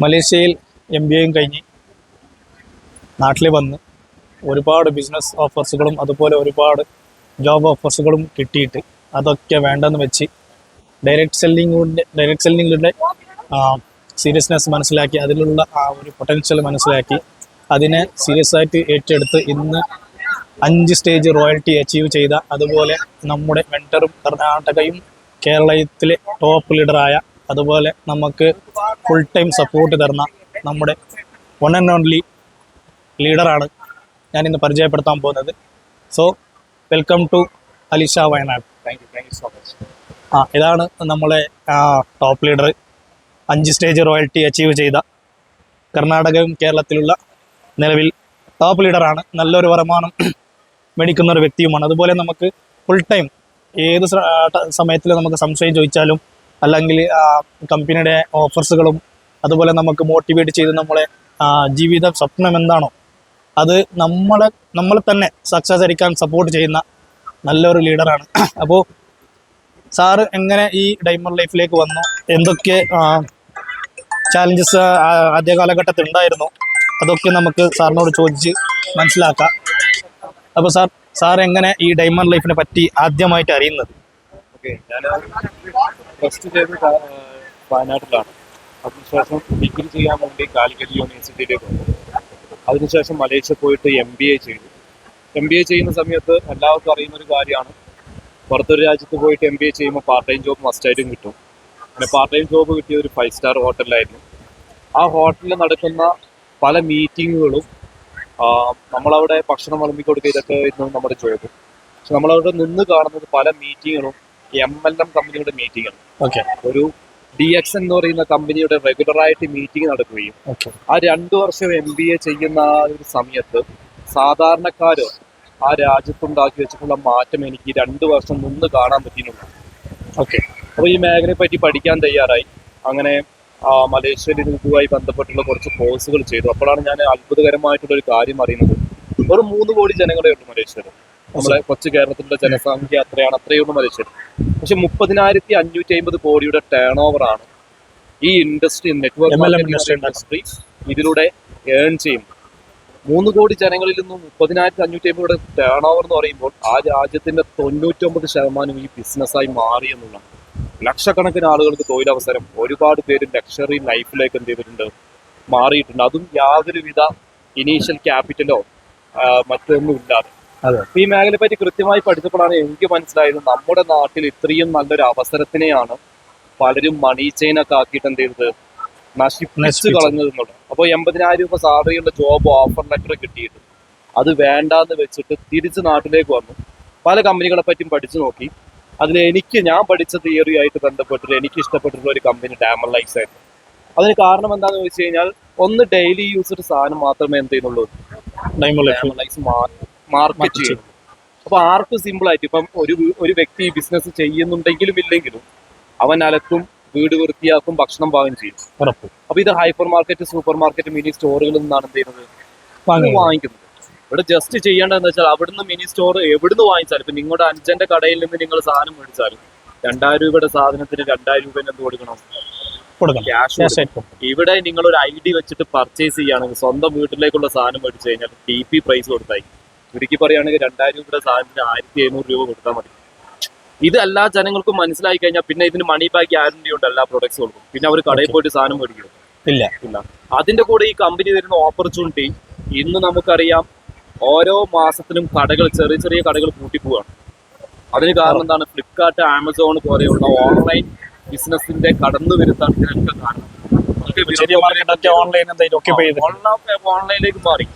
മലേഷ്യയിൽ M B എയും കഴിഞ്ഞ് നാട്ടിൽ വന്ന് ഒരുപാട് ബിസിനസ് ഓഫേഴ്സുകളും അതുപോലെ ഒരുപാട് ജോബ് ഓഫേഴ്സുകളും കിട്ടിയിട്ട് അതൊക്കെ വേണ്ടെന്ന് വെച്ച് ഡയറക്റ്റ് സെല്ലിങ്ങിന്റെ ഡയറക്റ്റ് സെല്ലിങ്ങിന്റെ സീരിയസ്നെസ് മനസ്സിലാക്കി അതിലുള്ള ആ ഒരു പൊട്ടൻഷ്യൽ മനസ്സിലാക്കി അതിനെ സീരിയസ് ആയിട്ട് ഏറ്റെടുത്ത് ഇന്ന് അഞ്ച് സ്റ്റേജ് റോയൽറ്റി അച്ചീവ് ചെയ്ത അതുപോലെ നമ്മുടെ മെന്ററും കർണാടകയും കേരളത്തിലെ ടോപ്പ് ലീഡറായ അതുപോലെ നമുക്ക് ഫുൾ ടൈം സപ്പോർട്ട് തരുന്ന നമ്മുടെ വൺ ആൻഡ് ഓൺലി ലീഡറാണ് ഞാൻ ഇന്ന് പരിചയപ്പെടുത്താൻ പോകുന്നത്. So welcome to Alisha Wayanad thank you thank you so much ആ ഇതാണ് നമ്മളെ ടോപ്പ് ലീഡർ അഞ്ച് സ്റ്റേജ് റോയൽറ്റി അച്ചീവ് ചെയ്ത കർണാടകയും കേരളത്തിലുള്ള നിലവിൽ ടോപ്പ് ലീഡറാണ് നല്ലൊരു വരുമാനം മേടിക്കുന്ന ഒരു വ്യക്തിയുമാണ്. അതുപോലെ നമുക്ക് ഫുൾ ടൈം ഏത് സമയത്തിൽ നമുക്ക് സംശയം ചോദിച്ചാലും അല്ലെങ്കിൽ കമ്പനിയുടെ ഓഫേഴ്സുകളും അതുപോലെ നമുക്ക് മോട്ടിവേറ്റ് ചെയ്ത് നമ്മളെ ജീവിത സ്വപ്നം എന്താണോ അത് നമ്മളെ നമ്മൾ തന്നെ സക്സസ് അരിക്കാൻ സപ്പോർട്ട് ചെയ്യുന്ന നല്ലൊരു ലീഡറാണ് അപ്പോൾ സാറ് എങ്ങനെ ഈ ഡൈമണ്ട് ലൈഫിലേക്ക് വന്നു? എന്തൊക്കെ ചാലഞ്ചസ് ആദ്യ കാലഘട്ടത്തിൽ ഉണ്ടായിരുന്നു? അതൊക്കെ നമുക്ക് സാറിനോട് ചോദിച്ച് മനസ്സിലാക്കാം. അപ്പോൾ സാർ സാർ എങ്ങനെ ഈ ഡൈമണ്ട് ലൈഫിനെ പറ്റി ആദ്യമായിട്ട് അറിയുന്നത്? ഓക്കെ ഞാൻ ഫസ്റ്റ് ആ, വയനാട്ടിലാണ്. അതിനുശേഷം ഡിഗ്രി ചെയ്യാൻ വേണ്ടി കാലിക്കറ്റ് യൂണിവേഴ്സിറ്റിയിലേക്ക് വന്നു അതിനുശേഷം മലേഷ്യ പോയിട്ട് എം ബി എ ചെയ്തു. എം ബി എ ചെയ്യുന്ന സമയത്ത് എല്ലാവർക്കും അറിയുന്ന ഒരു കാര്യമാണ്. പുറത്തൊരു രാജ്യത്ത് പോയിട്ട് എം ബി എ ചെയ്യുമ്പോൾ പാർട്ട് ടൈം ജോബ് മസ്റ്റായിട്ടും കിട്ടും. പിന്നെ പാർട്ട് ടൈം ജോബ് കിട്ടിയ ഒരു ഫൈവ് സ്റ്റാർ ഹോട്ടലിലായിരുന്നു. ആ ഹോട്ടലിൽ നടക്കുന്ന പല മീറ്റിങ്ങുകളും നമ്മളവിടെ ഭക്ഷണം വിളമ്പിക്കൊടുക്കുക ഇതൊക്കെ ആയിരുന്നു നമ്മുടെ ജോബ് പക്ഷെ നമ്മളവിടെ നിന്ന് കാണുന്നത് പല മീറ്റിങ്ങുകളും എം എൽ എം കമ്പനിയുടെ മീറ്റിംഗ് ഓക്കെ ഒരു ഡി എക്സ് എന്ന് പറയുന്ന കമ്പനിയുടെ റെഗുലർ ആയിട്ട് മീറ്റിംഗ് നടക്കുകയും ആ രണ്ടു വർഷം എം ബി എ ചെയ്യുന്ന ആ ഒരു സമയത്ത് സാധാരണക്കാര് ആ രാജ്യത്തുണ്ടാക്കി വെച്ചിട്ടുള്ള മാറ്റം എനിക്ക് രണ്ടു വർഷം നിന്ന് കാണാൻ പറ്റിയിട്ടുണ്ട്. ഓക്കെ അപ്പോൾ ഈ മേഖലയെ പറ്റി പഠിക്കാൻ തയ്യാറായി. അങ്ങനെ മലേഷ്യയിൽ ഇതുമായി ബന്ധപ്പെട്ടുള്ള കുറച്ച് കോഴ്സുകൾ ചെയ്തു. അപ്പോഴാണ് ഞാൻ അത്ഭുതകരമായിട്ടുള്ള ഒരു കാര്യം അറിയുന്നത്. ഒരു മൂന്ന് കോടി ജനങ്ങളെ ഉള്ളൂ മലേഷ്യയിൽ നമ്മളെ കൊച്ചു കേരളത്തിന്റെ ജനസംഖ്യ അത്രയാണ് അത്രയൊന്നും മരിച്ചത്. പക്ഷെ മുപ്പതിനായിരത്തി അഞ്ഞൂറ്റി അമ്പത് കോടിയുടെ ടേൺ ഓവർ ആണ് ഈ ഇൻഡസ്ട്രി നെറ്റ്വർക്ക് ഇൻഡസ്ട്രി ഇതിലൂടെ ഏൺ ചെയ്യും മൂന്ന് കോടി ജനങ്ങളിൽ നിന്നും മുപ്പതിനായിരത്തി അഞ്ഞൂറ്റി അമ്പത് ടേൺ ഓവർ എന്ന് പറയുമ്പോൾ ആ രാജ്യത്തിന്റെ തൊണ്ണൂറ്റൊമ്പത് ശതമാനം ഈ ബിസിനസ്സായി മാറി എന്നുള്ളതാണ്. ലക്ഷക്കണക്കിന് ആളുകൾക്ക് തൊഴിലവസരം ഒരുപാട് പേര് ലക്ഷറി ലൈഫിലേക്ക് എന്ത് ചെയ്തിട്ടുണ്ട്? മാറിയിട്ടുണ്ട്. അതും യാതൊരുവിധ ഇനീഷ്യൽ ക്യാപിറ്റലോ മറ്റൊന്നും ഇല്ലാതെ അതെ. ഈ മേഖലയെ പറ്റി കൃത്യമായി പഠിച്ചപ്പോഴാണ് എനിക്ക് മനസ്സിലായത് നമ്മുടെ നാട്ടിൽ ഇത്രയും നല്ലൊരു അവസരത്തിനെയാണ് പലരും മണി ചെയിനൊക്കെ ആക്കിയിട്ട് എന്ത് ചെയ്തത്? നശിപ്പിച്ച് നശിപ്പിച്ചു. കളഞ്ഞത് എന്നുള്ളത്. അപ്പോൾ എൺപതിനായിരം രൂപ സാലറിയുള്ള ജോബ് ഓഫർ ലെറ്റർ കിട്ടിയിട്ട് അത് വേണ്ടാന്ന് വെച്ചിട്ട് തിരിച്ച് നാട്ടിലേക്ക് വന്നു. പല കമ്പനികളെ പറ്റിയും പഠിച്ചു നോക്കി. അതിൽ എനിക്ക് ഞാൻ പഠിച്ച തിയറി ആയിട്ട് ബന്ധപ്പെട്ടിട്ട് എനിക്ക് ഇഷ്ടപ്പെട്ടിട്ടുള്ള ഒരു കമ്പനി ഡാമർ ലൈക്സ് ആയിരുന്നു. അതിന് കാരണം എന്താണെന്ന് വെച്ച് കഴിഞ്ഞാൽ ഒന്ന് ഡെയിലി യൂസ്ഡ് സാധനം മാത്രമേ എന്ത് ചെയ്യുന്നുള്ളൂ? ഡൈമണ്ട് ലൈക്സ് ലൈക്സ് മാർക്കറ്റ് ചെയ്യണം. അപ്പൊ ആർക്ക് സിമ്പിൾ ആയിട്ട് ഇപ്പം ഒരു ഒരു വ്യക്തി ബിസിനസ് ചെയ്യുന്നുണ്ടെങ്കിലും ഇല്ലെങ്കിലും അവൻ അലക്കും വീട് വൃത്തിയാക്കും ഭക്ഷണം പാകം ചെയ്യും. അപ്പൊ ഇത് hyper market super market mini സ്റ്റോറുകളിൽ നിന്നാണ് എന്ത് ചെയ്യുന്നത്? വാങ്ങിക്കുന്നത്. ഇവിടെ ജസ്റ്റ് ചെയ്യേണ്ടതെന്ന് വെച്ചാൽ അവിടുന്ന് മിനി സ്റ്റോർ എവിടുന്ന് വാങ്ങിച്ചാലും ഇപ്പൊ നിങ്ങളുടെ അഞ്ചന്റെ കടയിൽ നിന്ന് നിങ്ങൾ സാധനം മേടിച്ചാലും രണ്ടായിരം രൂപയുടെ സാധനത്തിന് രണ്ടായിരം രൂപ എന്ത് കൊടുക്കണം? ക്യാഷ്. ഇവിടെ നിങ്ങൾ ഒരു ഐ ഡി വെച്ചിട്ട് പർച്ചേസ് ചെയ്യുകയാണെങ്കിൽ സ്വന്തം വീട്ടിലേക്കുള്ള സാധനം മേടിച്ചു കഴിഞ്ഞാൽ ടി പി പ്രൈസ് കൊടുത്തായി ചുരുക്കി പറയുകയാണെങ്കിൽ രണ്ടായിരം രൂപയുടെ സാധനത്തിന് ആയിരത്തി എഴുന്നൂറ് രൂപ കൊടുത്താൽ മതി. ഇത് എല്ലാ ജനങ്ങൾക്കും മനസ്സിലായി കഴിഞ്ഞാൽ പിന്നെ ഇതിന് മണി ബാക്ക് ഗ്യാരണ്ടി ഉണ്ട് എല്ലാ പ്രൊഡക്ട്സ് കൊടുക്കും പിന്നെ അവർ കടയിൽ പോയിട്ട് സാധനം മേടിക്കും. ഇല്ല. ഇല്ല. അതിന്റെ കൂടെ ഈ കമ്പനി തരുന്ന ഓപ്പർച്യൂണിറ്റി ഇന്ന് നമുക്കറിയാം ഓരോ മാസത്തിലും കടകൾ ചെറിയ ചെറിയ കടകൾ പൂട്ടിപ്പോവാണ് അതിന് കാരണം എന്താണ്? ഫ്ലിപ്കാർട്ട് ആമസോൺ പോലെയുള്ള ഓൺലൈൻ ബിസിനസിന്റെ കടന്നു വരുത്താണ് ഇതിനൊക്കെ കാരണം. ഓൺലൈനിലേക്ക് മാറി.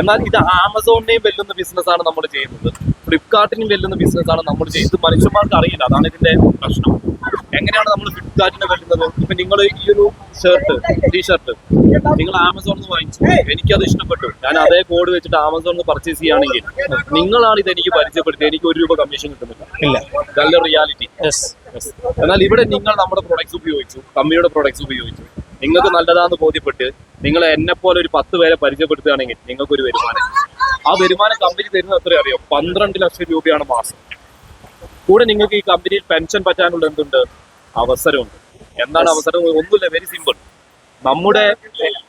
എന്നാൽ ഇത് ആമസോണിനെയും വെല്ലുന്ന ബിസിനസ്സാണ് നമ്മൾ ചെയ്യുന്നത്. ഫ്ലിപ്കാർട്ടിനെയും വെല്ലുന്ന ബിസിനസ്സാണ് നമ്മൾ ചെയ്യുന്നത്. ഇത് മനുഷ്യന്മാർക്ക് അറിയില്ല. അതാണ് ഇതിന്റെ പ്രശ്നം. എങ്ങനെയാണ് നമ്മൾ ഫ്ലിപ്കാർട്ടിനെ വെല്ലുന്നത്? ഇപ്പൊ നിങ്ങൾ ഈ ഒരു ഷർട്ട് ടീഷർട്ട് നിങ്ങൾ ആമസോണിൽ നിന്ന് വാങ്ങിച്ചു. എനിക്കത് ഇഷ്ടപ്പെട്ടു. ഞാൻ അതേ കോഡ് വെച്ചിട്ട് ആമസോണിൽ നിന്ന് പർച്ചേസ് ചെയ്യുകയാണെങ്കിൽ നിങ്ങളാണ് ഇത് എനിക്ക് പരിചയപ്പെടുത്തിയത്. എനിക്ക് ഒരു രൂപ കമ്മീഷൻ കിട്ടുന്നില്ല. ഇല്ല. നല്ല റിയാലിറ്റി എന്നാൽ ഇവിടെ നിങ്ങൾ നമ്മുടെ പ്രൊഡക്ട്സ് ഉപയോഗിച്ചു. കമ്പനിയുടെ പ്രൊഡക്ട്സ് ഉപയോഗിച്ചു. നിങ്ങൾക്ക് നല്ലതാന്ന് ബോധ്യപ്പെട്ട് നിങ്ങൾ എന്നെ പോലെ ഒരു പത്ത് പേരെ പരിചയപ്പെടുത്തുകയാണെങ്കിൽ നിങ്ങൾക്ക് ഒരു വരുമാനം. ആ വരുമാനം കമ്പനി തരുന്നത് എത്ര അറിയോ? പന്ത്രണ്ട് ലക്ഷം രൂപയാണ് മാസം. കൂടെ നിങ്ങൾക്ക് ഈ കമ്പനിയിൽ പെൻഷൻ പറ്റാനുള്ള എന്തുണ്ട്? അവസരമുണ്ട്. എന്താണ് അവസരം? ഒന്നുമില്ല വെരി സിമ്പിൾ നമ്മുടെ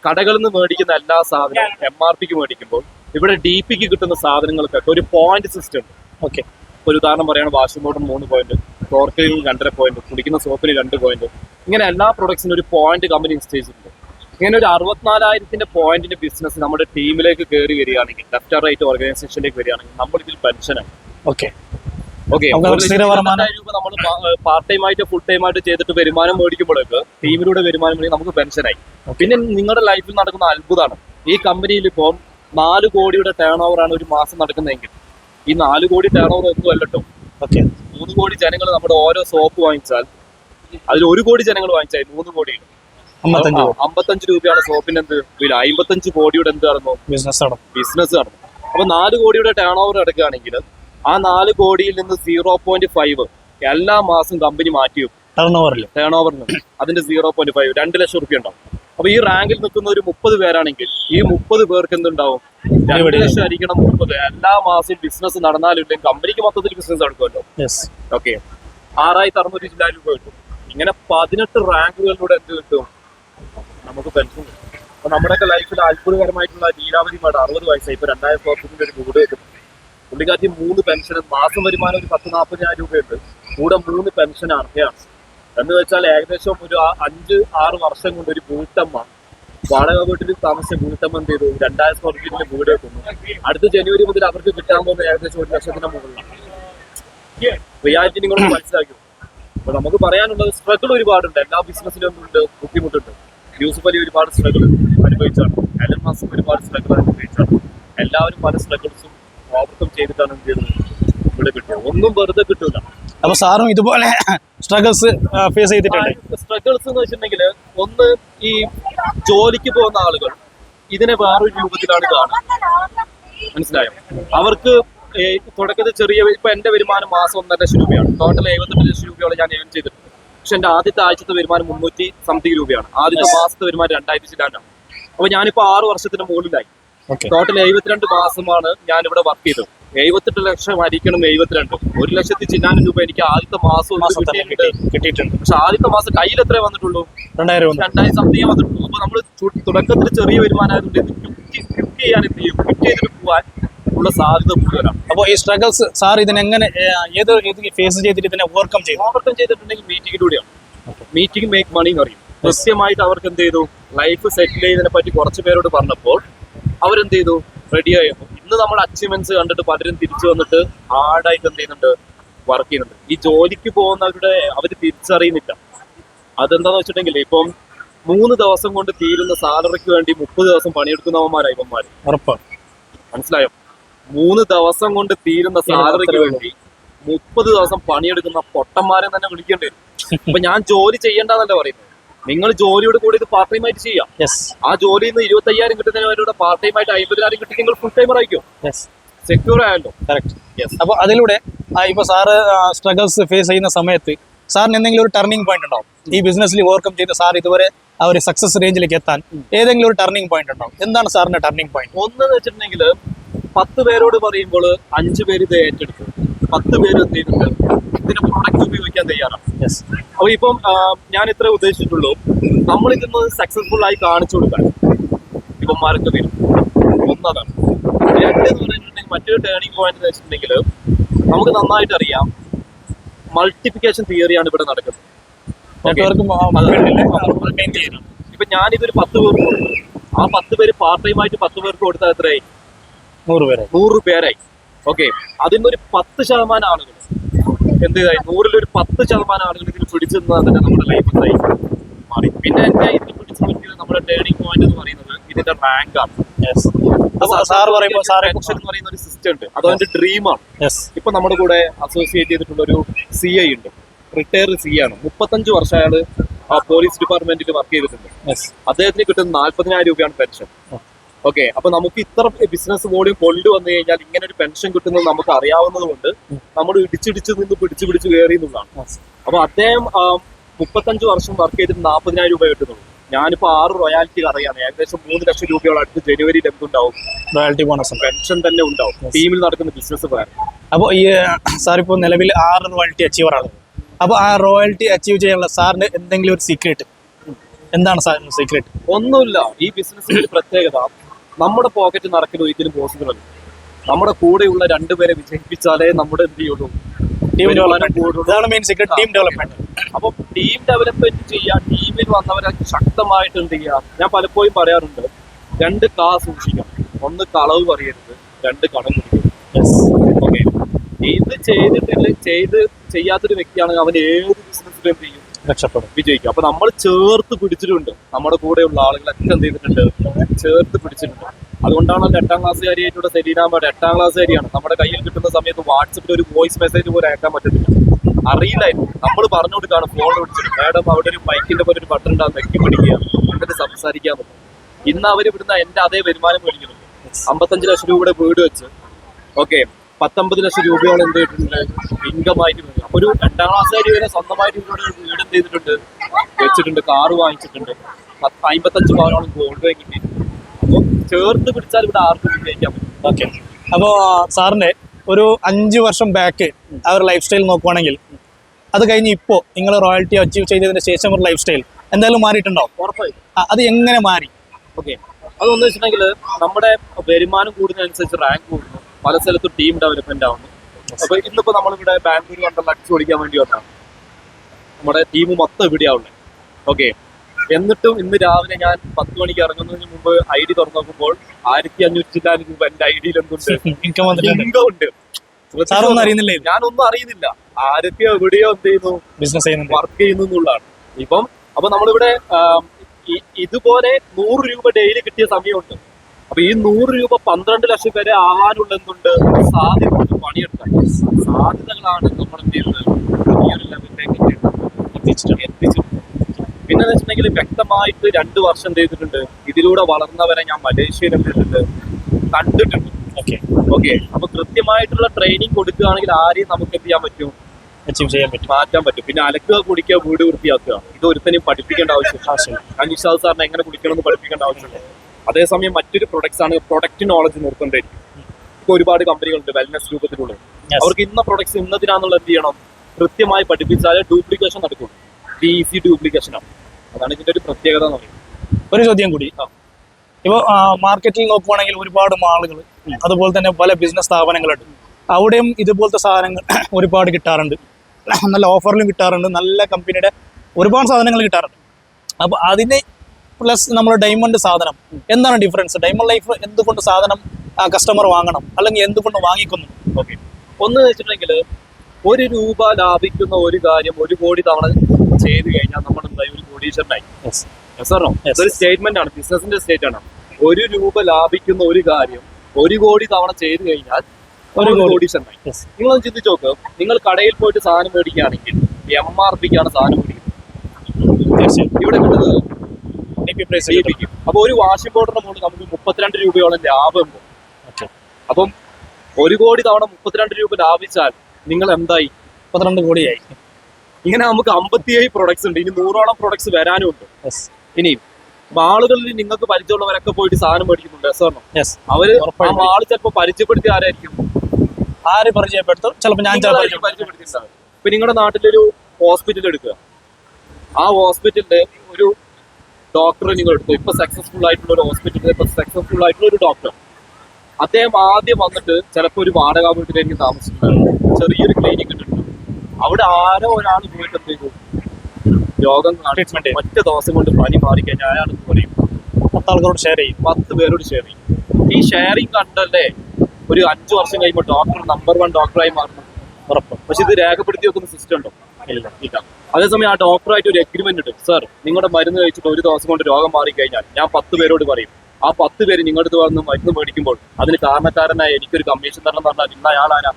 കടകളിൽ നിന്ന് മേടിക്കുന്ന എല്ലാ സാധനവും എം ആർ പിക്ക് മേടിക്കുമ്പോൾ ഇവിടെ ഡി പിക്ക് കിട്ടുന്ന സാധനങ്ങൾക്കൊക്കെ ഒരു പോയിന്റ് സിസ്റ്റം ഉണ്ട്. ഓക്കെ ഒരു ഉദാഹരണം പറയുകയാണ് വാഷിംഗ് പൗഡർ മൂന്ന് പോയിന്റ് ടോർക്കിൽ രണ്ടര പോയിന്റ് കുടിക്കുന്ന സോപ്പിന് രണ്ട് പോയിന്റ് ഇങ്ങനെ എല്ലാ പ്രൊഡക്ട്സിനും ഒരു പോയിന്റ് കമ്പനി നിശ്ചയിച്ചിട്ടുണ്ട് ഇങ്ങനെ ഒരു അറുപത്തിനാലായിരത്തിന്റെ പോയിന്റിന്റെ ബിസിനസ് നമ്മുടെ ടീമിലേക്ക് കയറി വരികയാണെങ്കിൽ ലെഫ്റ്റ് ആൻഡ് റൈറ്റ് ഓർഗനൈസേഷനിലേക്ക് വരികയാണെങ്കിൽ നമ്മൾ ഇതിൽ പെൻഷനായി ഓക്കെ ഓക്കെ രൂപ നമ്മൾ പാർട്ട് ടൈം ആയിട്ട് ഫുൾ ടൈം ആയിട്ട് ചെയ്തിട്ട് വരുമാനം മേടിക്കുമ്പോഴേക്ക് ടീമിലൂടെ വരുമാനം മേടിക്കും നമുക്ക് പെൻഷനായി പിന്നെ നിങ്ങളുടെ ലൈഫിൽ നടക്കുന്ന അത്ഭുതമാണ് ഈ കമ്പനിയിൽ ഇപ്പോൾ നാല് കോടിയുടെ ടേൺ ഓവർ ആണ് ഒരു മാസം നടക്കുന്നതെങ്കിൽ. ഈ നാല് കോടി ടേൺ ഓവർ ഒന്നും അല്ലട്ടോ ഓക്കെ മൂന്ന് കോടി ജനങ്ങൾ നമ്മുടെ ഓരോ സോപ്പ് വാങ്ങിച്ചാൽ അതിൽ ഒരു കോടി ജനങ്ങൾ വാങ്ങിച്ചാൽ മൂന്ന് കോടി. അമ്പത്തഞ്ച് രൂപയാണ് സോപ്പിന്റെ എന്ത് വില? അമ്പത്തഞ്ച് കോടിയുടെ എന്ത് നടന്നു? ബിസിനസ് നടന്നു. ബിസിനസ് നടന്നു. അപ്പൊ നാല് കോടിയുടെ ടേൺ ഓവർ എടുക്കുകയാണെങ്കിൽ ആ നാല് കോടിയിൽ നിന്ന് സീറോ പോയിന്റ് ഫൈവ് എല്ലാ മാസം കമ്പനി മാറ്റി ടേൺ ഓവറിൽ ടേൺ ഓവറിന് അതിന്റെ സീറോ പോയിന്റ് ഫൈവ് രണ്ട് ലക്ഷം റുപ്യ ഉണ്ടാവും. അപ്പൊ ഈ റാങ്കിൽ നിൽക്കുന്ന ഒരു മുപ്പത് പേരാണെങ്കിൽ ഈ മുപ്പത് പേർക്ക് എന്തുണ്ടാവും? രണ്ട് ലക്ഷം അരിക്കണം മുപ്പത്. എല്ലാ മാസവും ബിസിനസ് നടന്നാലും കമ്പനിക്ക് മൊത്തത്തിൽ ബിസിനസ് നടക്കുമല്ലോ. യെസ് ഓക്കെ ആറായിരത്തി അറുന്നൂറ്റി ജില്ലയിൽ രൂപ കിട്ടും. ഇങ്ങനെ പതിനെട്ട് റാങ്കുകളിലൂടെ എന്ത് കിട്ടും? നമുക്ക് പെൻഷൻ കിട്ടും അപ്പൊ നമ്മുടെയൊക്കെ ലൈഫിൽ അത്ഭുതകരമായിട്ടുള്ള ലീലാവതി മേട അറുപത് വയസ്സായി. ഇപ്പൊ രണ്ടായിരത്തി പേർക്കിന്റെ ഒരു വീട് കിട്ടും. പുള്ളിക്കാറ്റി മൂന്ന് പെൻഷൻ മാസം വരുമാനം ഒരു പത്ത് നാൽപ്പതിനായിരം രൂപയുണ്ട്. കൂടെ മൂന്ന് പെൻഷൻ അർഹയാണ് എന്ന് വെച്ചാൽ ഏകദേശം ഒരു അഞ്ച് ആറ് വർഷം കൊണ്ട് ഒരു വീട്ടമ്മ വാടക വീട്ടിൽ താമസിച്ച വീട്ടമ്മ എന്ത് ചെയ്തു? രണ്ടായിരം സ്ക്വയർ ഫീറ്റിന്റെ വീട് വെക്കുന്നു. അടുത്ത ജനുവരി മുതൽ അവർക്ക് കിട്ടാൻ പോകുന്ന ഏകദേശം ഒരു ലക്ഷത്തിന്റെ മുകളിലാണ് റിയാലിറ്റി നിങ്ങൾ മനസ്സിലാക്കി അപ്പൊ നമുക്ക് പറയാനുള്ളത് സ്ട്രഗിൾ ഒരുപാടുണ്ട്. എല്ലാ ബിസിനസ്സിലും ഉണ്ട് ബുദ്ധിമുട്ടുണ്ട്. യൂസഫ് അലി ഒരുപാട് സ്ട്രഗിൾ അനുഭവിച്ചാണ്. എലൻ മാസം ഒരുപാട് സ്ട്രഗിൾ അനുഭവിച്ചാണ്. എല്ലാവരും പല സ്ട്രഗിൾസും ഓവർകം ചെയ്തിട്ടാണ് എന്ത് ചെയ്തത്? ഇവിടെ കിട്ടിയത് ഒന്നും വെറുതെ കിട്ടൂല. അപ്പൊ സാറും ഇതുപോലെ സ്ട്രഗിൾസ് ഫേസ് ചെയ്തിട്ടുണ്ട്. സ്ട്രഗിൾസ് എന്ന് വെച്ചിട്ടുണ്ടെങ്കിൽ ഒന്ന് ഈ ജോലിക്ക് പോകുന്ന ആളുകൾ ഇതിനെ വേറൊരു രൂപത്തിലാണ് കാണുന്നത് മനസ്സിലായോ? അവർക്ക് തുടക്കത്തിൽ ചെറിയ ഇപ്പൊ എന്റെ വരുമാനം മാസം ഒന്നര ലക്ഷം രൂപയാണ്. ടോട്ടൽ എഴുപത്തെട്ട് ലക്ഷം രൂപയോളം ഞാൻ ഏൺ ചെയ്തിട്ടുണ്ട്. പക്ഷെ എന്റെ ആദ്യത്തെ ആഴ്ചത്തെ വരുമാനം മുന്നൂറ്റി സംതിങ് രൂപയാണ്. ആദ്യത്തെ മാസത്തെ വരുമാനം രണ്ടായിരത്തി ചില്ലാണ്ടാണ് അപ്പൊ ഞാനിപ്പോ ആറ് വർഷത്തിന് മുകളിലായി. ടോട്ടൽ എഴുപത്തിരണ്ട് മാസമാണ് ഞാൻ ഇവിടെ വർക്ക് ചെയ്തത്. എഴുപത്തെട്ട് ലക്ഷം അരിക്കണം എഴുപത്തിരണ്ട്. ഒരു ലക്ഷത്തി ചില്ലാനും രൂപ എനിക്ക് ആദ്യത്തെ മാസം കിട്ടിയിട്ടുണ്ട്. കിട്ടി- കിട്ടിയിട്ടുണ്ട്. പക്ഷെ ആദ്യത്തെ മാസം കയ്യിൽ എത്ര വന്നിട്ടുള്ളൂ? രണ്ടായിരം രണ്ടായിരം സംതിങ് വന്നിട്ടുള്ളൂ. അപ്പൊ നമ്മൾ തുടക്കത്തിൽ ചെറിയ വരുമാനമായതുകൊണ്ട് ക്ലിക്ക് ചെയ്യാൻ എന്ത് ചെയ്യും ക്വിറ്റ് ചെയ്തിട്ട് പോവാൻ ഉള്ള സാധ്യത കൂടുതലാണ് അപ്പോൾ ഈ സ്ട്രഗിൾസ് സാർ ഇതിനെങ്ങനെ ഏത് ഏത് ഫേസ് ചെയ്തിട്ട് ഇതിനെ ഓവർകം ചെയ്തു? ഓവർകം ചെയ്തിട്ടുണ്ടെങ്കിൽ മീറ്റിങ്ങിലൂടെയാണ് മീറ്റിംഗ് മേക്ക് മണി എന്ന് പറയും. കൃത്യമായിട്ട് അവർക്ക് എന്ത് ചെയ്തു? ലൈഫ് സെറ്റിൽ ചെയ്തതിനെ പറ്റി കുറച്ച് പേരോട് പറഞ്ഞപ്പോൾ അവരെന്ത് ചെയ്തു? റെഡി ആയിരുന്നു ഇന്ന് നമ്മൾ അച്ചീവ്മെന്റ്സ് കണ്ടിട്ട് പലരും തിരിച്ചു വന്നിട്ട് ഹാർഡായിട്ട് എന്ത് ചെയ്യുന്നുണ്ട്? വർക്ക് ചെയ്യുന്നുണ്ട്. ഈ ജോലിക്ക് പോകുന്നവരുടെ അവർ തിരിച്ചറിയുന്നില്ല. അതെന്താന്ന് വെച്ചിട്ടുണ്ടെങ്കിൽ ഇപ്പം മൂന്ന് ദിവസം കൊണ്ട് തീരുന്ന സാലറിക്ക് വേണ്ടി മുപ്പത് ദിവസം പണിയെടുക്കുന്നവന്മാരായി ഇവന്മാര്. ഉറപ്പാണ് മനസ്സിലായോ? മൂന്ന് ദിവസം കൊണ്ട് തീരുന്ന സാലറിക്ക് വേണ്ടി മുപ്പത് ദിവസം പണിയെടുക്കുന്ന പൊട്ടന്മാരെ തന്നെ വിളിക്കേണ്ടി വരും. അപ്പൊ ഞാൻ ജോലി ചെയ്യണ്ടെന്നല്ലേ പറയുന്നത്? നിങ്ങൾ ജോലിയോട് കൂടി ഇത് പാർട്ട് ടൈം ആയിട്ട് ചെയ്യാം. ആ ജോലിയിൽ നിന്ന് ഇരുപത്തി അയ്യായിരം കിട്ടുന്നതിനോട് പാർട്ട് ടൈം ആയിട്ട് അമ്പതിനായിരം കിട്ടി നിങ്ങൾ ഫുൾ ടൈമർ ആയിക്കോ യെസ് സെക്യൂർ ആയല്ലോ കറക്റ്റ് അപ്പോൾ അതിലൂടെ ഇപ്പൊ സാറ് സ്ട്രഗിൾസ് ഫേസ് ചെയ്യുന്ന സമയത്ത് സാറിന് എന്തെങ്കിലും ഒരു ടർണിംഗ് പോയിന്റ് ഉണ്ടോ? ഈ ബിസിനസ്സിൽ ഓവർകം ചെയ്ത സാർ ഇതുവരെ ആ ഒരു സക്സസ് റേഞ്ചിലേക്ക് എത്താൻ ഏതെങ്കിലും ഒരു ടർണിംഗ് പോയിന്റ് ഉണ്ടാവും എന്താണ് സാറിന്റെ ടർണിംഗ് പോയിന്റ് ഒന്ന് വെച്ചിട്ടുണ്ടെങ്കിൽ പത്ത് പേരോട് പറയുമ്പോൾ അഞ്ചു പേര് ഇത് ഏറ്റെടുക്കും. പത്ത് പേര് എന്ത് ചെയ്യുന്നുണ്ട് ഇതിന്റെ പ്രൊഡക്റ്റ് ഉപയോഗിക്കാൻ തയ്യാറാണ് അപ്പൊ ഇപ്പം ഞാൻ ഇത്ര ഉദ്ദേശിച്ചിട്ടുള്ളൂ. നമ്മൾ ഇതൊന്ന് സക്സസ്ഫുൾ ആയി കാണിച്ചു കൊടുക്കാൻ. ഇവന്മാർക്ക് വരും ഒന്നതാണ്. രണ്ട് എന്ന് പറഞ്ഞിട്ടുണ്ടെങ്കിൽ മറ്റൊരു ടേണിംഗ് പോയിന്റ് എന്ന് വെച്ചിട്ടുണ്ടെങ്കിൽ നമുക്ക് നന്നായിട്ട് അറിയാം. മൾട്ടിപ്ലിക്കേഷൻ തിയറിയാണ് ഇവിടെ നടക്കുന്നത്. ഇപ്പൊ ഞാനിതൊരു പത്ത് പേർക്ക് കൊടുത്തു. ആ പത്ത് പേര് പാർട്ട് ടൈം ആയിട്ട് പത്ത് പേർക്ക് കൊടുത്താൽ എത്രയായി? നൂറ് പേരായി. നൂറ് പേരായി. ഓക്കെ അതിൽ ഒരു പത്ത് ശതമാനം ആളുകൾ. എന്ത് ഒരു പത്ത് ശതമാനം ആളുകൾ ഇതിൽ പിടിച്ചു നിന്നാൽ തന്നെ നമ്മുടെ ലൈഫ് എന്തായി മാറി. പിന്നെ എന്റെ ഇതിൽ പിടിച്ചു നോക്കിയത് നമ്മുടെ ടേണിംഗ് പോയിന്റ് എന്ന് പറയുന്നത് ഇതിന്റെ റാങ്ക് ആണ്. സാർ പറയുമ്പോൾ സാറെ പെൻഷൻ എന്ന് പറയുന്ന ഒരു സിസ്റ്റം ഉണ്ട്. അത് അവന്റെ ഡ്രീമാണ് ഇപ്പൊ നമ്മുടെ കൂടെ അസോസിയേറ്റ് ചെയ്തിട്ടുള്ള ഒരു സി ഐ ഉണ്ട്. റിട്ടയർഡ് സി ആണ്. മുപ്പത്തഞ്ച് വർഷം അയാൾ പോലീസ് ഡിപ്പാർട്ട്മെന്റിൽ വർക്ക് ചെയ്തിട്ടുണ്ട്. അദ്ദേഹത്തിന് കിട്ടുന്ന നാല്പതിനായിരം രൂപയാണ് പെൻഷൻ ഓക്കെ അപ്പൊ നമുക്ക് ഇത്ര ബിസിനസ് വോളിയം കൊണ്ടുവന്നു കഴിഞ്ഞാൽ ഇങ്ങനെ ഒരു പെൻഷൻ കിട്ടുന്നത് നമുക്ക് അറിയാവുന്നത് കൊണ്ട് നമ്മൾ ഇടിച്ചിടിച്ച് നിന്ന് പിടിച്ചു പിടിച്ച് കയറി എന്നുള്ളതാണ് അപ്പൊ അദ്ദേഹം മുപ്പത്തഞ്ചു വർഷം വർക്ക് ചെയ്തിട്ട് നാൽപ്പതിനായിരം രൂപ കിട്ടുന്നുള്ളൂ. ഞാനിപ്പോ ആറ് റോയാലിറ്റി അറിയാം ഏകദേശം മൂന്ന് ലക്ഷം രൂപയോളം അടുത്ത് ജനുവരിയിൽ എന്തുണ്ടാവും റോയൽറ്റി ബോണസ് പെൻഷൻ തന്നെ ഉണ്ടാവും. ടീമിൽ നടക്കുന്ന ബിസിനസ് പ്ലാൻ അപ്പോൾ ഈ സാർ ഇപ്പോൾ നിലവിൽ ആറ് റോയൽറ്റി അച്ചീവർ ആണ്. അപ്പോൾ ആ റോയൽറ്റി അച്ചീവ് ചെയ്യാനുള്ള സാറിന് എന്തെങ്കിലും ഒരു സീക്രട്ട് എന്താണ് സാറിന് സീക്രട്ട് ഒന്നുമില്ല. ഈ ബിസിനസ് പ്രത്യേകത. നമ്മുടെ പോക്കറ്റ് നടക്കുന്ന ഒരിക്കലും പോസിബിൾ അല്ല. നമ്മുടെ കൂടെയുള്ള രണ്ടുപേരെ വിജയിപ്പിച്ചാലേ നമ്മുടെ എന്ത് ചെയ്യുള്ളൂ? അപ്പൊ ടീം ഡെവലപ്മെന്റ് ചെയ്യാൻ ടീമിൽ വന്നവരെ ശക്തമായിട്ട് എന്ത് ചെയ്യുക ഞാൻ പലപ്പോഴും പറയാറുണ്ട് രണ്ട് കാ സൂക്ഷിക്കണം. ഒന്ന് കളവ് പറയരുത് രണ്ട് കടം കുടിക്കരുത് ഇത് ചെയ്തിട്ടില്ല ചെയ്ത് ചെയ്യാത്തൊരു വ്യക്തിയാണെങ്കിൽ അവൻ ഏത് ബിസിനസ്സിലും എന്ത് ചെയ്യും? രക്ഷപ്പെടും. വിജയിക്കും. അപ്പൊ നമ്മൾ ചേർത്ത് പിടിച്ചിട്ടുണ്ട്. നമ്മുടെ കൂടെയുള്ള ആളുകളൊക്കെ എന്ത് ചെയ്തിട്ടുണ്ട്? ചേർത്ത് പിടിച്ചിട്ടുണ്ട്. അതുകൊണ്ടാണ് എട്ടാം ക്ലാസ്സുകാരിയായിട്ടുള്ള സെലീനാമ്മയുടെ എട്ടാം ക്ലാസ്സുകാരിയാണ്. നമ്മുടെ കയ്യിൽ കിട്ടുന്ന സമയത്ത് വാട്സപ്പിൽ ഒരു വോയിസ് മെസ്സേജ് പോലും അയക്കാൻ പറ്റത്തില്ല. അറിയില്ലായിരുന്നു നമ്മൾ പറഞ്ഞു കൊടുക്കാണ് ഫോൺ വിളിച്ചിട്ട് മാഡം അവിടെ ഒരു ബൈക്കിന്റെ പോലെ ഒരു ബട്ടൺ ഉണ്ടാകും വെക്കി പിടിക്കുക. എന്നിട്ട് സംസാരിക്കാൻ പറ്റും. ഇന്ന് അവർ ഇവിടുന്ന് എന്റെ അതേ വരുമാനം മേടിക്കുന്നുണ്ട്. അമ്പത്തഞ്ച് ലക്ഷം രൂപയുടെ വീട് വെച്ച്. ഓക്കെ പത്തൊമ്പത് ലക്ഷം രൂപയോളം എന്ത് ചെയ്തിട്ടുണ്ട്? ഇൻകം ആയിട്ട് വരും അപ്പൊ ഒരു രണ്ടാം ക്ലാസ്സുകാരി വരെ സ്വന്തമായിട്ട് ഇവിടെ ഒരു വീട് എന്ത് ചെയ്തിട്ടുണ്ട്? വെച്ചിട്ടുണ്ട് കാറ് വാങ്ങിച്ചിട്ടുണ്ട്. പത്ത് അമ്പത്തഞ്ച് പവനോളം ഗോൾഡ് ബാങ്ക് കിട്ടിയിട്ടുണ്ട്. അപ്പൊ ചേർത്ത് പിടിച്ചാൽ ഇവിടെ ആർക്കും വിജയിക്കാൻ പറ്റും ഓക്കെ. അപ്പോൾ സാറിന്റെ ഒരു അഞ്ച് വർഷം ബാക്ക് ആ ഒരു ലൈഫ് സ്റ്റൈൽ നോക്കുവാണെങ്കിൽ അത് കഴിഞ്ഞ് ഇപ്പോൾ നിങ്ങൾ റോയൽറ്റി അച്ചീവ് ചെയ്തതിന് ശേഷം ഒരു ലൈഫ് സ്റ്റൈൽ എന്തായാലും മാറിയിട്ടുണ്ടോ? ഉറപ്പായി. അത് എങ്ങനെ മാറി? ഓക്കെ. അതൊന്നു വെച്ചിട്ടുണ്ടെങ്കിൽ നമ്മുടെ വരുമാനം കൂടുന്നതനുസരിച്ച് റാങ്ക് കൂടുന്നു. പല സ്ഥലത്തും ടീം ഡെവലപ്മെന്റ് ആവുന്നു. അപ്പൊ ഇന്നിപ്പോ നമ്മളിവിടെ ബാംഗ്ലൂർ കണ്ട അടിച്ചു ഓടിക്കാൻ വേണ്ടി വന്നാണ് നമ്മുടെ ടീം മൊത്തം ഇവിടെയാവുള്ളത് ഓക്കെ എന്നിട്ടും ഇന്ന് രാവിലെ ഞാൻ പത്ത് മണിക്ക് ഇറങ്ങുന്നതിന് മുമ്പ് ഐ ഡി തുറന്നു നോക്കുമ്പോൾ ആയിരത്തി അഞ്ഞൂറ്റി ചില്ലാനും രൂപ എന്റെ ഐ ഡിയിൽ എന്തുണ്ട്? ഉണ്ട്. ഞാനൊന്നും അറിയുന്നില്ല. ആരൊക്കെയോ എവിടെയോ എന്ത് ചെയ്യുന്നു? ബിസിനസ് വർക്ക് ചെയ്യുന്നു എന്നുള്ളതാണ്. ഇപ്പം അപ്പൊ നമ്മളിവിടെ ഇതുപോലെ നൂറ് രൂപ ഡെയിലി കിട്ടിയ സമയമുണ്ട്. അപ്പൊ ഈ നൂറ് രൂപ പന്ത്രണ്ട് ലക്ഷം വരെ ആവാനുള്ള എന്തുണ്ട് പണിയെടുത്താൽ പണിയെടുക്കാൻ സാധ്യതകളാണ് നമ്മൾ എന്ത് ചെയ്യുന്നത് ഈ ഒരു ലെവലിലേക്ക് എത്തിച്ചിട്ടുണ്ട് എത്തിച്ചിട്ടുണ്ട് പിന്നെ വെച്ചിട്ടുണ്ടെങ്കിൽ വ്യക്തമായിട്ട് രണ്ട് വർഷം ചെയ്തിട്ടുണ്ട്? ഇതിലൂടെ വളർന്നവരെ ഞാൻ മലേഷ്യയിൽ എത്തിയിട്ടുണ്ട് കണ്ടിട്ടുണ്ട്. ഓക്കെ ഓക്കെ അപ്പൊ കൃത്യമായിട്ടുള്ള ട്രെയിനിങ് കൊടുക്കുകയാണെങ്കിൽ ആരെയും നമുക്ക് എന്ത് ചെയ്യാൻ പറ്റും? അച്ചീവ് ചെയ്യാൻ പറ്റും. മാറ്റാൻ പറ്റും. പിന്നെ അലക്കുക കുടിക്കുക വീട് വൃത്തിയാക്കുക. ഇത് ഒരുത്തനെയും പഠിപ്പിക്കേണ്ട ആവശ്യമില്ല. ആവശ്യമില്ല. ഞാൻ നിഷാദ് സാറിനെ എങ്ങനെ കുടിക്കണം എന്ന് പഠിപ്പിക്കേണ്ട ആവശ്യമില്ല. അതേസമയം മറ്റൊരു പ്രൊഡക്ട്സ് ആണ് പ്രൊഡക്റ്റ് നോളജ് നിർബന്ധമായിരിക്കും ഇപ്പൊ ഒരുപാട് കമ്പനികളുണ്ട് വെൽനസ് രൂപത്തിലുള്ളത് അവർക്ക് ഇന്ന പ്രൊഡക്ട്സ് ഇന്നതിനാന്നുള്ള എന്ത് ചെയ്യണം? കൃത്യമായി പഠിപ്പിച്ചാലേ ഡ്യൂപ്ലിക്കേഷൻ നടക്കുള്ളൂ. ഇത് ഈസി ഡ്യൂപ്ലിക്കേഷൻ ആണ്. അതാണ് ഇതിന്റെ ഒരു പ്രത്യേകത എന്ന് പറയുന്നത്. ഒരു ചോദ്യം കൂടി. ഇപ്പോൾ മാർക്കറ്റിൽ നോക്കുവാണെങ്കിൽ ഒരുപാട് മാളുകൾ അതുപോലെ തന്നെ പല ബിസിനസ് സ്ഥാപനങ്ങളുണ്ട്. അവിടെയും ഇതുപോലത്തെ സാധനങ്ങൾ ഒരുപാട് കിട്ടാറുണ്ട്. നല്ല ഓഫറിലും കിട്ടാറുണ്ട്. നല്ല കമ്പനിയുടെ ഒരുപാട് സാധനങ്ങൾ കിട്ടാറുണ്ട്. അപ്പോൾ അതിന് പ്ലസ് നമ്മൾ ഡയമണ്ട് സാധനം. എന്താണ് ഡിഫറൻസ് ഡയമണ്ട് ലൈഫ് എന്തുകൊണ്ട് സാധനം കസ്റ്റമർ വാങ്ങണം? അല്ലെങ്കിൽ എന്തുകൊണ്ട് വാങ്ങിക്കുന്നു? ഓക്കെ ഒന്ന് വെച്ചിട്ടുണ്ടെങ്കിൽ ഒരു രൂപ ലാഭിക്കുന്ന ഒരു കാര്യം ഒരു കോടി തവണ ചെയ്തു കഴിഞ്ഞാൽ നമ്മൾ എന്തായി ഒരു കോടീശ്വരനായി. സ്റ്റേറ്റ്മെന്റ് ആണ്. ബിസിനസിന്റെ സ്റ്റേറ്റ് ആണ്. ഒരു രൂപ ലാഭിക്കുന്ന ഒരു കാര്യം ഒരു കോടി തവണ ചെയ്തു കഴിഞ്ഞാൽ ഒരു ഒരു കോടി. കോടീശ്വരനായി. നിങ്ങളൊന്ന് ചിന്തിച്ചു നോക്ക്. നിങ്ങൾ കടയിൽ പോയിട്ട് സാധനം മേടിക്കുകയാണെങ്കിൽ എം ആർ പിക്കാണ് സാധനം മേടിക്കുന്നത്. ഇവിടെ കിട്ടുന്നത് ഡി കിട്ടും. പിക്ക് അപ്പൊ ഒരു വാഷിംഗ് പൗഡറിന് മുകളിൽ നമുക്ക് മുപ്പത്തിരണ്ട് രൂപയോളം ലാഭം. അപ്പം ഒരു കോടി തവണ മുപ്പത്തിരണ്ട് രൂപ ലാഭിച്ചാൽ നിങ്ങൾ എന്തായി? മുപ്പത്തിരണ്ട് കോടിയായി. ഇങ്ങനെ നമുക്ക് അമ്പത്തിയേഴ് പ്രൊഡക്ട്സ് ഉണ്ട്. ഇനി നൂറോളം പ്രൊഡക്ട്സ് വരാനും ഉണ്ട്. ഇനിയും മാളുകളിൽ നിങ്ങൾക്ക് പരിചയമുള്ളവരൊക്കെ പോയിട്ട് സാധനം മേടിക്കുന്നുണ്ട്. അവർ. മാൾ ചിലപ്പോ പരിചയപ്പെടുത്തി ആരായിരിക്കും? ആര് പരിചയപ്പെടുത്തും? ചിലപ്പോ ഞാൻ പരിചയപ്പെടുത്തി. ഇപ്പൊ നിങ്ങളുടെ നാട്ടിലൊരു ഹോസ്പിറ്റൽ എടുക്കുക. ആ ഹോസ്പിറ്റലിന്റെ ഒരു ഡോക്ടറെ നിങ്ങൾ എടുത്തു. ഇപ്പൊ സക്സസ്ഫുൾ ആയിട്ടുള്ള ഒരു ഹോസ്പിറ്റലിൽ ഇപ്പൊ സക്സസ്ഫുൾ ആയിട്ടുള്ള ഒരു ഡോക്ടർ അദ്ദേഹം ആദ്യം വന്നിട്ട് ചിലപ്പോൾ ഒരു വാടക വീട്ടിലേക്ക് താമസിക്കുന്നത് ചെറിയൊരു ക്ലിനിക് ഇട്ടിട്ടുണ്ട്. അവിടെ ആരോ ഒരാൾ പോയിട്ട് എന്ത് ചെയ്തു? രോഗം മറ്റ് ചെയ്തു. ഒറ്റ ദിവസം കൊണ്ട് പനി മാറിക്കഴിഞ്ഞാൽ അയാൾ പറയും? പത്ത് ആൾക്കാരോട് ഷെയർ ചെയ്യും. പത്ത് പേരോട് ഷെയർ ചെയ്യും. ഈ ഷെയറിങ് കണ്ടല്ലേ? ഒരു അഞ്ചു വർഷം കഴിയുമ്പോൾ ഡോക്ടർ നമ്പർ വൺ ഡോക്ടറായി മാറണം ഉറപ്പ്. പക്ഷെ ഇത് രേഖപ്പെടുത്തി വെക്കുന്ന സിസ്റ്റം ഉണ്ടോ? ഇല്ല. ഇല്ല. അതേസമയം ആ ഡോക്ടറായിട്ട് ഒരു എഗ്രിമെന്റ് ഉണ്ട്. സർ നിങ്ങളുടെ മരുന്ന് കഴിച്ചിട്ട് ഒരു ദിവസം കൊണ്ട് രോഗം മാറിക്കഴിഞ്ഞാൽ ഞാൻ പത്ത് പേരോട് പറയും. ആ പത്ത് പേര് നിങ്ങളുടെ അടുത്ത് വന്ന് മരുന്ന് മേടിക്കുമ്പോൾ അതിന് കാരണക്കാരനായ എനിക്കൊരു കമ്മീഷൻ തരണം എന്ന് പറഞ്ഞാൽ ഇന്ന് അയാൾ ആരാ?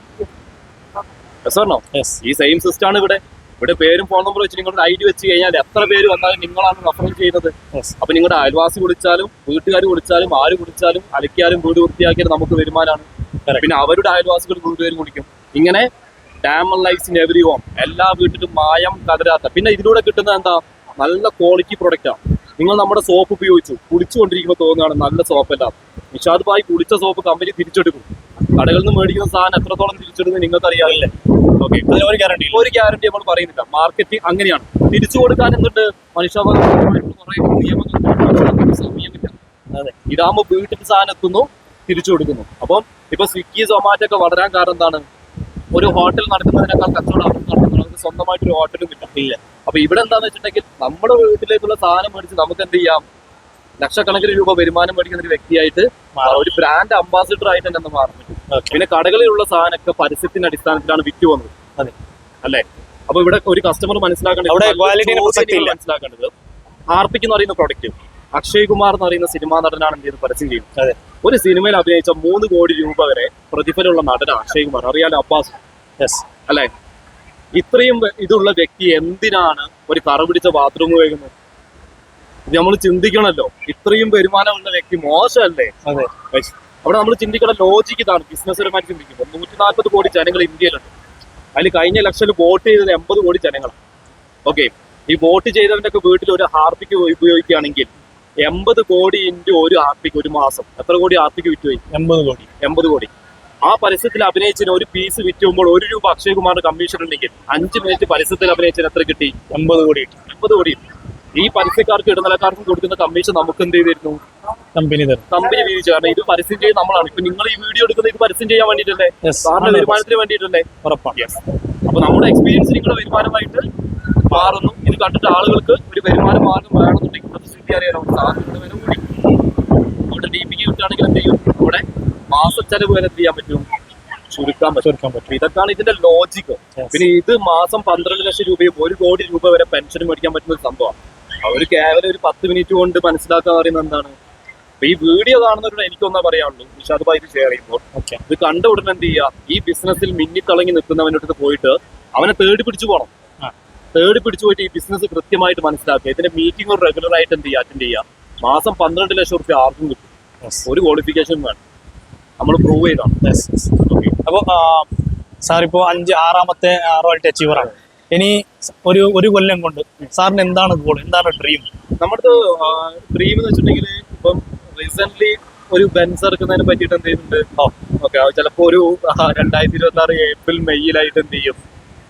സാറിനോ ഈ സെയിം സിസ്റ്റം ആണ് ഇവിടെ. ഇവിടെ പേരും ഫോൺ നമ്പർ വെച്ച് നിങ്ങളുടെ ഐ ഡി വെച്ച് കഴിഞ്ഞാൽ എത്ര പേര് വന്നാലും നിങ്ങളാണ് റെഫർ ചെയ്യുന്നത്. അപ്പൊ നിങ്ങളുടെ അയൽവാസി വിളിച്ചാലും വീട്ടുകാർ വിളിച്ചാലും ആര് വിളിച്ചാലും അലക്കിയാലും വീട് വൃത്തിയാക്കിയാലും നമുക്ക് വരുമാനമാണ്. പിന്നെ അവരുടെ അയൽവാസികൾ വീട്ടുകാർ വിളിക്കും. ഇങ്ങനെ demon lives in every home എല്ലാ വീട്ടിലും മായം കലരാത്ത പിന്നെ ഇതിലൂടെ കിട്ടുന്നത് എന്താ? നല്ല ക്വാളിറ്റി പ്രൊഡക്റ്റാണ് നിങ്ങൾ നമ്മുടെ സോപ്പ് ഉപയോഗിച്ചു. കുടിച്ചുകൊണ്ടിരിക്കുമ്പോൾ തോന്നുകയാണ് നല്ല സോപ്പല്ല നിഷാദ് ഭായ് കുടിച്ച സോപ്പ് കമ്പനി തിരിച്ചെടുക്കും. കടകളിൽ നിന്ന് മേടിക്കുന്ന സാധനം എത്രത്തോളം തിരിച്ചെടുക്കുന്നത് നിങ്ങൾക്ക് അറിയാറില്ലേ ഓക്കെ ഒരു ഗ്യാരണ്ടി ഒരു ഗ്യാരണ്ടി നമ്മൾ പറയുന്നില്ല. മാർക്കറ്റ് അങ്ങനെയാണ്. തിരിച്ചു കൊടുക്കാൻ എന്നിട്ട് മനുഷ്യാവകാശമായിട്ടുള്ള നിയമങ്ങൾ സമയമില്ല ഇതാകുമ്പോൾ വീട്ടിൽ സാധനം എത്തുന്നു തിരിച്ചു കൊടുക്കുന്നു. അപ്പം ഇപ്പൊ സ്വിഗ്ഗി സൊമാറ്റോ ഒക്കെ വളരാൻ കാരണം എന്താണ്? ഒരു ഹോട്ടൽ നടത്തുന്നതിനേക്കാൾ കച്ചവടം അവർ നടത്തുന്നത്. അവർക്ക് സ്വന്തമായിട്ട് ഒരു ഹോട്ടലും കിട്ടുന്നില്ല അപ്പൊ ഇവിടെ എന്താന്ന് വെച്ചിട്ടുണ്ടെങ്കിൽ നമ്മുടെ വീട്ടിലേക്കുള്ള സാധനം മേടിച്ച് നമുക്ക് എന്ത് ചെയ്യാം? ലക്ഷക്കണക്കിന് രൂപ വരുമാനം മേടിക്കുന്ന ഒരു വ്യക്തിയായിട്ട് മാറാം. ഒരു ബ്രാൻഡ് അംബാസിഡർ ആയിട്ട് തന്നെ മാറാൻ പറ്റും. പിന്നെ കടകളിലുള്ള സാധനമൊക്കെ പരസ്യത്തിന്റെ അടിസ്ഥാനത്തിലാണ് വിറ്റ് വന്നത് അതെ. അല്ലേ? അപ്പൊ ഇവിടെ ഒരു കസ്റ്റമർ മനസ്സിലാക്കേണ്ടത് അവിടെ. മനസ്സിലാക്കേണ്ടത് ആർപ്പിക്കുന്ന എന്ന് പറയുന്ന പ്രൊഡക്റ്റ് അക്ഷയ് കുമാർ എന്ന് പറയുന്ന സിനിമാ നടനാണ് എന്ത് ചെയ്ത് പരസ്യം ചെയ്യുന്നത്. അതെ. ഒരു സിനിമയിൽ അഭിനയിച്ച മൂന്ന് കോടി രൂപ വരെ പ്രതിഫലമുള്ള നടനാണ് അക്ഷയ് കുമാർ. അറിയാലോ അബ്ബാസ്. യെസ് അല്ലെ? ഇത്രയും ഇതുള്ള വ്യക്തി എന്തിനാണ് ഒരു കറ പിടിച്ച ബാത്റൂം ഉപയോഗിക്കുന്നത്? ഇത് നമ്മൾ ചിന്തിക്കണല്ലോ. ഇത്രയും വരുമാനമുള്ള വ്യക്തി മോശമല്ലേ? അതെ. അവിടെ നമ്മൾ ചിന്തിക്കണ ലോജിക്ക് ഇതാണ്. ബിസിനസ് പരമായിട്ട് ചിന്തിക്കുമ്പോൾ നൂറ്റി നാൽപ്പത് കോടി ജനങ്ങൾ ഇന്ത്യയിലുണ്ട്. അതിൽ കഴിഞ്ഞ ഇലക്ഷനിൽ വോട്ട് ചെയ്തത് എൺപത് കോടി ജനങ്ങളാണ്. ഓക്കെ ഈ വോട്ട് ചെയ്തവന്റെ ഒക്കെ വീട്ടിൽ ഒരു ഹാർപ്പിക്ക് ഉപയോഗിക്കുകയാണെങ്കിൽ എൺപത് കോടി ഇന്റു ഒരു ആർപ്പിക്ക് ഒരു മാസം. എത്ര കോടി ഹാർപ്പിക്ക് വിറ്റുപോയി എൺപത് കോടി. എൺപത് കോടി. ആ പരസ്യത്തിൽ അഭിനയിച്ചതിന് ഒരു പീസ് വിറ്റുമ്പോൾ ഒരു രൂപ അക്ഷയ് കുമാറിന് കമ്മീഷൻ ഉണ്ടെങ്കിൽ അഞ്ച് മിനിറ്റ് പരസ്യത്തിൽ അഭിനയിച്ചതിന് എത്ര കിട്ടി? എൺപത് കോടി കിട്ടി. എൺപത് കോടി ഈ പരസ്യക്കാർക്ക് ഇടനിലക്കാർക്കും കൊടുക്കുന്ന കമ്മീഷൻ നമുക്ക് എന്ത് ചെയ്തിരുന്നു? കമ്പനി കമ്പനി വീതിച്ചു. കാരണം ഇത് പരസ്യം ചെയ്ത് നമ്മളാണ്. ഇപ്പൊ നിങ്ങൾ ഈ വീഡിയോ എടുക്കുന്നത് ഇത് പരസ്യം ചെയ്യാൻ വേണ്ടിയിട്ടല്ലേ. സാറിന്റെ വരുമാനത്തിന് വേണ്ടിയിട്ടല്ലേ? ഉറപ്പാണ്. അപ്പൊ നമ്മുടെ എക്സ്പീരിയൻസ് നിങ്ങളുടെ വരുമാനമായിട്ട് മാറുന്നു. ഇത് കണ്ടിട്ട് ആളുകൾക്ക് ഒരു വരുമാന മാർഗം വേണമെന്നുണ്ടെങ്കിൽ അത് അറിയാനോ സാധനങ്ങളുടെ വില കൂടി അതുകൊണ്ട് ഡി പിക്ക് കിട്ടുകയാണെങ്കിൽ എന്ത് ചെയ്യും? അവിടെ മാസച്ചെലവ് വരെ എന്ത് ചെയ്യാൻ പറ്റും? ചുരുക്കാൻ പറ്റും. ചുരുക്കാൻ പറ്റും. ഇതൊക്കെയാണ് ഇതിന്റെ ലോജിക്ക് പിന്നെ ഇത് മാസം പന്ത്രണ്ട് ലക്ഷം രൂപയും ഒരു കോടി രൂപ വരെ പെൻഷൻ മേടിക്കാൻ പറ്റുന്ന ഒരു സംഭവമാണ്. അവർ കേവലം ഒരു പത്ത് മിനിറ്റ് കൊണ്ട് മനസ്സിലാക്കാൻ പറയുന്നത് എന്താണ്? അപ്പൊ ഈ വീഡിയോ കാണുന്നവരോട് എനിക്കൊന്നാ പറയാനുള്ളൂ. നിഷാദ് ഭായി ഇത് ഷെയർ ചെയ്യുമ്പോൾ. ഇത് കണ്ട ഉടനെ എന്ത് ചെയ്യുക? ഈ ബിസിനസ്സിൽ മിന്നിത്തിളങ്ങി നിൽക്കുന്നവന്റെ അടുത്ത് പോയിട്ട് അവനെ തേടി പിടിച്ചു പോകണം. തേടി പിടിച്ചു പോയിട്ട് ഈ ബിസിനസ് കൃത്യമായിട്ട് മനസ്സിലാക്കുക. ഇതിന്റെ മീറ്റിംഗ് റെഗുലർ ആയിട്ട് എന്ത് ചെയ്യുക? അറ്റൻഡ് ചെയ്യുക. മാസം പന്ത്രണ്ട് ലക്ഷം റുപ്യ ആർക്കും കിട്ടും. ഒരു ക്വാളിഫിക്കേഷൻ വേണം. നമ്മൾ പ്രൂവ് ചെയ്താണ് ഓക്കെ അപ്പോൾ സാർ ഇപ്പോൾ അഞ്ച് ആറാമത്തെ ആറായിട്ട് അച്ചീവറാണ് ഇനി ഒരു ഒരു കൊല്ലം കൊണ്ട് സാറിന് എന്താണ് ഗോൾ എന്താണ് ഡ്രീം നമ്മുടെ ഡ്രീം എന്ന് വെച്ചിട്ടുണ്ടെങ്കിൽ ഇപ്പം റീസെന്റ് ഒരു ബെൻസ് ഇറക്കുന്നതിനെ പറ്റിയിട്ട് എന്ത് ചെയ്യുന്നുണ്ട്? ഓക്കെ ചിലപ്പോ ഒരു രണ്ടായിരത്തി ഇരുപത്തി ആറ് ഏപ്രിൽ മെയ്യിലായിട്ട് എന്ത് ചെയ്യും?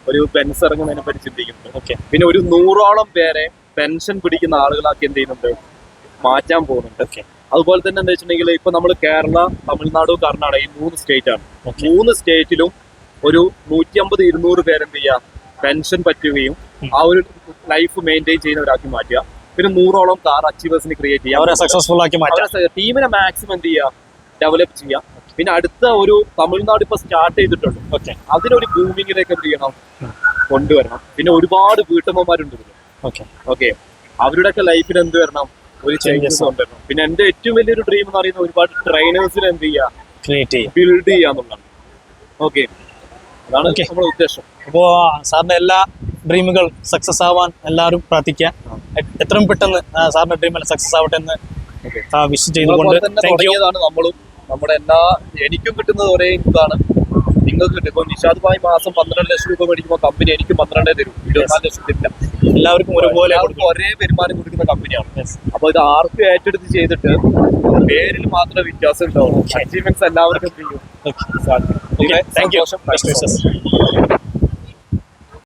ഒരു ബെൻസ് ഇറങ്ങുന്നതിനെ പറ്റി ചിന്തിക്കുന്നുണ്ട് ഓക്കെ പിന്നെ ഒരു നൂറോളം പേരെ പെൻഷൻ പിടിക്കുന്ന ആളുകളാക്കി എന്ത് ചെയ്യുന്നുണ്ട്? മാറ്റാൻ പോകുന്നുണ്ട്. ഓക്കെ അതുപോലെ തന്നെ എന്താ വെച്ചിട്ടുണ്ടെങ്കിൽ ഇപ്പൊ നമ്മൾ കേരള തമിഴ്നാട് കർണാടക ഈ മൂന്ന് സ്റ്റേറ്റ് ആണ്. മൂന്ന് സ്റ്റേറ്റിലും ഒരു നൂറ്റി അമ്പത് ഇരുന്നൂറ് പേരെന്ത് ചെയ്യുക? പെൻഷൻ പറ്റുകയും ആ ഒരു ലൈഫ് മെയിന്റെയിൻ ചെയ്യുന്നവരാക്കി മാറ്റുക. പിന്നെ നൂറോളം കാർ അച്ചീവേഴ്സിന് ക്രിയേറ്റ് ചെയ്യുക സക്സസ്ഫുൾ ആക്കി ടീമിനെ മാക്സിമം എന്ത് ചെയ്യുക? ഡെവലപ്പ് ചെയ്യുക. പിന്നെ അടുത്ത ഒരു തമിഴ്നാട് ഇപ്പൊ സ്റ്റാർട്ട് ചെയ്തിട്ടുണ്ട്. ഓക്കെ അതിനൊരു ബൂമിങ്ങിലേക്ക് എന്ത് ചെയ്യണം? കൊണ്ടുവരണം. പിന്നെ ഒരുപാട് വീട്ടമ്മമാരുണ്ട് ഇതിൽ ഓക്കെ ഓക്കെ അവരുടെയൊക്കെ ലൈഫിൽ എന്ത് വരണം? ഒരു. ചേഞ്ചസ് കൊണ്ടുവരണം. പിന്നെ എന്റെ ഏറ്റവും വലിയൊരു ഡ്രീം എന്ന് പറയുന്നത് ഒരുപാട് ട്രെയിനേഴ്സിനെ എന്ത് ചെയ്യുക ക്രിയേറ്റ് ചെയ്യും. ബിൽഡ് ചെയ്യുക എന്നുള്ളതാണ്. ഓക്കെ അതാണ് നമ്മുടെ ഉദ്ദേശം. അപ്പോ സാറിന്റെ എല്ലാ ഡ്രീമുകൾ സക്സസ് ആവാൻ എല്ലാവരും പ്രാർത്ഥിക്കുക. എത്രയും പെട്ടെന്ന് സാറിന്റെ ഡ്രീം സക്സസ് ആവട്ടെ എന്ന്. വിഷ് ചെയ്തുകൊണ്ട് നമ്മളെ. നമ്മുടെ എല്ലാ എനിക്കും കിട്ടുന്നത് ഒരേ ഇതാണ്. നിങ്ങൾക്ക് കിട്ടും. ഇപ്പൊ നിഷാദ് ഭായ് മാസം പന്ത്രണ്ട് ലക്ഷം രൂപ മേടിക്കുമ്പോൾ കമ്പനി എനിക്ക് പന്ത്രണ്ടേ തരും. ഇരുപത്തിനാല് ലക്ഷം തരില്ല. എല്ലാവർക്കും ഒരുപോലെ ഒരേ വരുമാനം കൊടുക്കുന്ന കമ്പനിയാണ് Yes. അപ്പൊ ഇത് ആർക്കും ഏറ്റെടുത്ത് ചെയ്തിട്ട് പേരിൽ മാത്രമേ വ്യത്യാസം ഉണ്ടാവും അച്ചീവ്മെന്റ്സ് എല്ലാവർക്കും. സന്തോഷം.